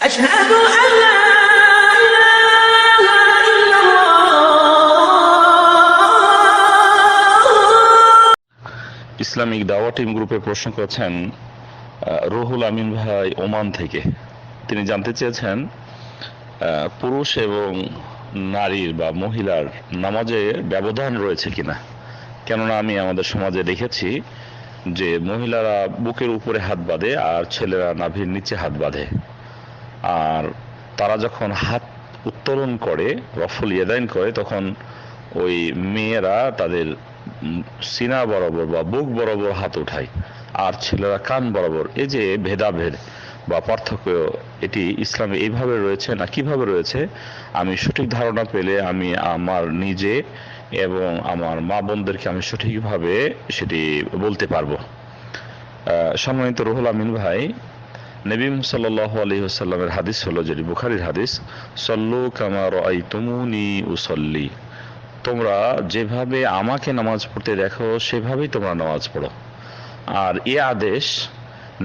أشهد أن لا إله إلا الله Islamic দাওয়া team গ্রুপে প্রশ্ন করেছেন আহ, রুহুল আমিন ভাই ওমান থেকে তিনি জানতে চেয়েছেন আহ, পুরুষ এবং নারীর বা মহিলার নামাজে ব্যবধান রয়েছে কিনা কেননা আমি আমাদের সমাজে দেখেছি যে মহিলারা বুকের উপরে হাত বাঁধে আর ছেলেরা নাভির নিচে হাত বাঁধে আর তারা যখন হাত উত্তোলন করে রফল ইয়েদাইন করে, তখন ওই মেয়েরা তাদের সিনা বরাবর বা বুক বরাবর হাত উঠায় আর ছেলেরা কান বরাবর। এই যে ভেদাভেদ বা পার্থক্য এটি ইসলামে এইভাবে রয়েছে না কীভাবে রয়েছে, আমি সঠিক ধারণা পেলে আমি আমার নিজে এবং আমার মা বোনদেরকে আমি সঠিকভাবে সেটি বলতে পারব। সম্মানিত রুহুল আমিন ভাই নবী সাল্লাহ আলী সাল্লামের হাদিস হলো যেটি বুখারির হাদিস, সল্লু কামার আই তুমুনি উসল্লি। তোমরা যেভাবে আমাকে নামাজ পড়তে দেখো, সেভাবেই তোমরা নামাজ পড়ো। আর এ আদেশ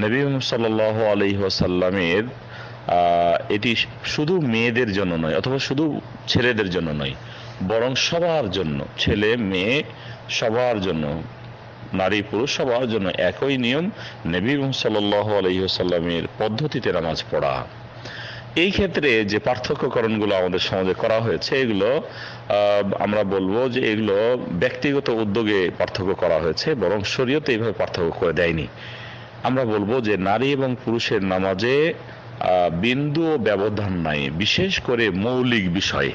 নবী সাল্লাহ আলী সাল্লামের এটি শুধু মেয়েদের জন্য নয়, অথবা শুধু ছেলেদের জন্য নয়, বরং সবার জন্য, ছেলে, মেয়ে, সবার জন্য। নারী পুরুষ সবার জন্য একই নিয়ম। নবী সাল্লাহ আলহিহসাল্লামের পদ্ধতিতে নামাজ পড়া। এই ক্ষেত্রে যে পার্থক্যকরণগুলো আমাদের সমাজে করা হয়েছে, এগুলো আমরা বলব যে এগুলো ব্যক্তিগত উদ্যোগে পার্থক্য করা হয়েছে, বরং শরীয়তে এইভাবে পার্থক্য করে দেয়নি। আমরা বলব যে নারী এবং পুরুষের নামাজে বিন্দু ব্যবধান নাই, বিশেষ করে মৌলিক বিষয়ে।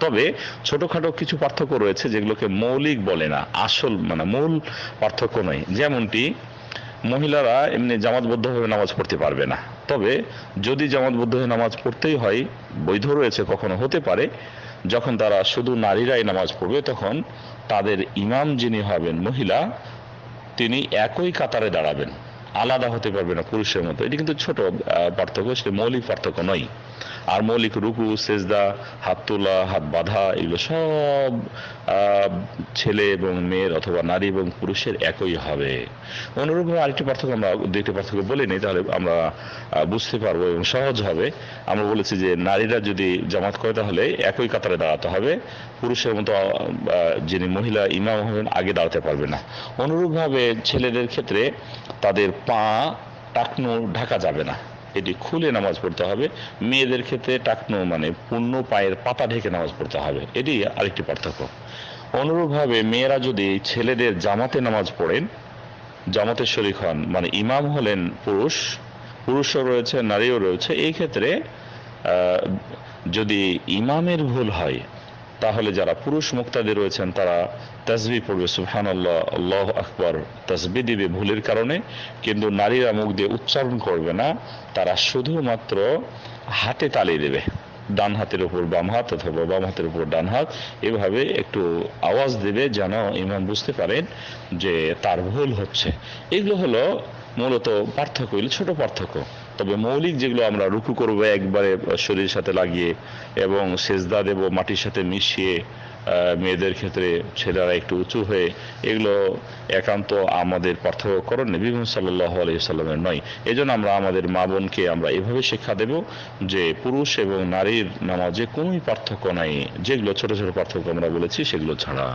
তবে ছোটখাটো কিছু পার্থক্য রয়েছে যেগুলোকে মৌলিক বলে না, আসল মানে মূল পার্থক্য নয়। যেমনটি, মহিলারা এমনি জামাতবদ্ধভাবে নামাজ পড়তে পারবে না। তবে যদি জামাতবদ্ধ হয়ে নামাজ পড়তেই হয়, বৈধ রয়েছে, কখনো হতে পারে, যখন তারা শুধু নারীরাই নামাজ পড়বে, তখন তাদের ইমাম যিনি হবেন মহিলা, তিনি একই কাতারে দাঁড়াবেন। আলাদা হতে পারবে না পুরুষের মতো। এটি কিন্তু ছোট পার্থক্য, সেটি মৌলিক পার্থক্য নয়। আর মৌলিক রুকু সেজদা, হাত তোলা, হাত বাঁধা, এগুলো সব ছেলে এবং মেয়ের অথবা নারী এবং পুরুষের একই হবে। অনুরূপভাবে আরেকটি পার্থক্য আমরা দুইটি পার্থক্য বলি নি তাহলে আমরা বুঝতে পারব এবং সহজ হবে। আমরা বলেছি যে নারীরা যদি জামাত করে, তাহলে একই কাতারে দাঁড়াতে হবে। পুরুষের মতো যিনি মহিলা, ইমাম হবেন, আগে দাঁড়াতে পারবে না। অনুরূপভাবে ছেলেদের ক্ষেত্রে তাদের পা টাকনো ঢাকা যাবে না। এটি খুলে নামাজ পড়তে হবে। মেয়েদের ক্ষেত্রে টাকনো মানে পূর্ণ পায়ের পাতা ঢেকে নামাজ পড়তে হবে। এটি আরেকটি পার্থক্য। অনুরূপভাবে মেয়েরা যদি ছেলেদের জামাতে নামাজ পড়েন জামাতের শরিক হন মানে ইমাম হলেন পুরুষ, পুরুষও রয়েছে, নারীও রয়েছে, এই ক্ষেত্রে যদি ইমামের ভুল হয় তাহলে যারা পুরুষ মুক্তাদি রয়েছেন, তারা তাসবি পড়বে সুবহান আল্লাহ আল্লাহ আকবর। তাসবি দিবে ভুলের কারণে, কিন্তু নারীরা মুখ দিয়ে উচ্চারণ করবে না, তারা শুধুমাত্র হাতে তালি দেবে। ডান হাতের উপর বাম হাত অথবা বাম হাতের উপর ডান হাত, এভাবে একটু আওয়াজ দেবে যেন ইমাম বুঝতে পারেন যে তার ভুল হচ্ছে। এগুলো হলো মূলত পার্থক্য ছোট পার্থক্য। তবে মৌলিক যেগুলো আমরা রুকু করব, একবারে শরীরের সাথে লাগিয়ে এবং সেজদা দেব, মাটির সাথে মিশিয়ে মেয়েদের ক্ষেত্রে ছেলেরা একটু উঁচু হয়ে, এগুলো একান্ত আমাদের পার্থক্যকরণ নবী সাল্লাহ আলহিসাল্লামের নয়। এই জন্য আমরা আমাদের মা বোনকে আমরা এভাবে শিক্ষা দেব যে পুরুষ এবং নারীর নামাজে কোনোই পার্থক্য নাই। যেগুলো ছোট ছোট পার্থক্য আমরা বলেছি সেগুলো ছাড়া।